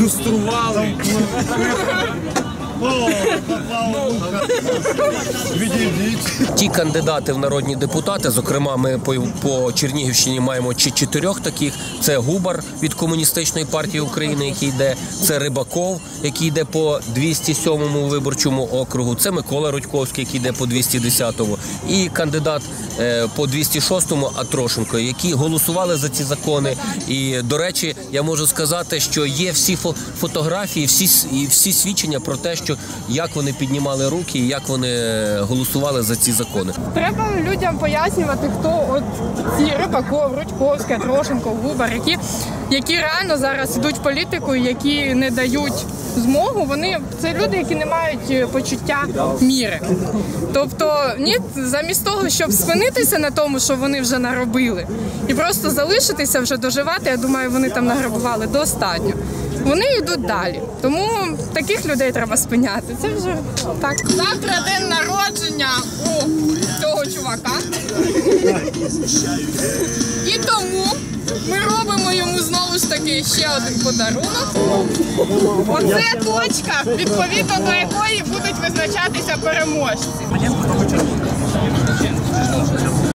Люстрували. Ті кандидати в народні депутати, зокрема, ми по, Чернігівщині маємо чотирьох таких. Це Губар від комуністичної партії України, який йде. Це Рибаков, який йде по 207-му виборчому округу. Це Микола Рудьковський, який йде по 210-му. І кандидат е, по 206-му Атрошенко, які голосували за ці закони. І до речі, я можу сказати, що є всі фо- фотографії, всі і всі свідчення про те, що як вони піднімали руки, і як вони голосували за ці закони. Треба людям пояснювати, хто от ці Рибаков, Рудьковська, Трошенко, Губар, які, які реально зараз ідуть в політику, які не дають змогу. Вони це люди, які не мають е, почуття міри. Тобто, ні, замість того, щоб спинитися на тому, що вони вже наробили, і просто залишитися вже доживати, я думаю, вони там награбували достатньо. Вони йдуть далі. Тому таких людей треба спиняти. Це вже так. Завтра день народження у цього чувака. І тому ми робимо йому знову ж таки ще один подарунок. Оце точка, відповідно до якої будуть визначатися переможці.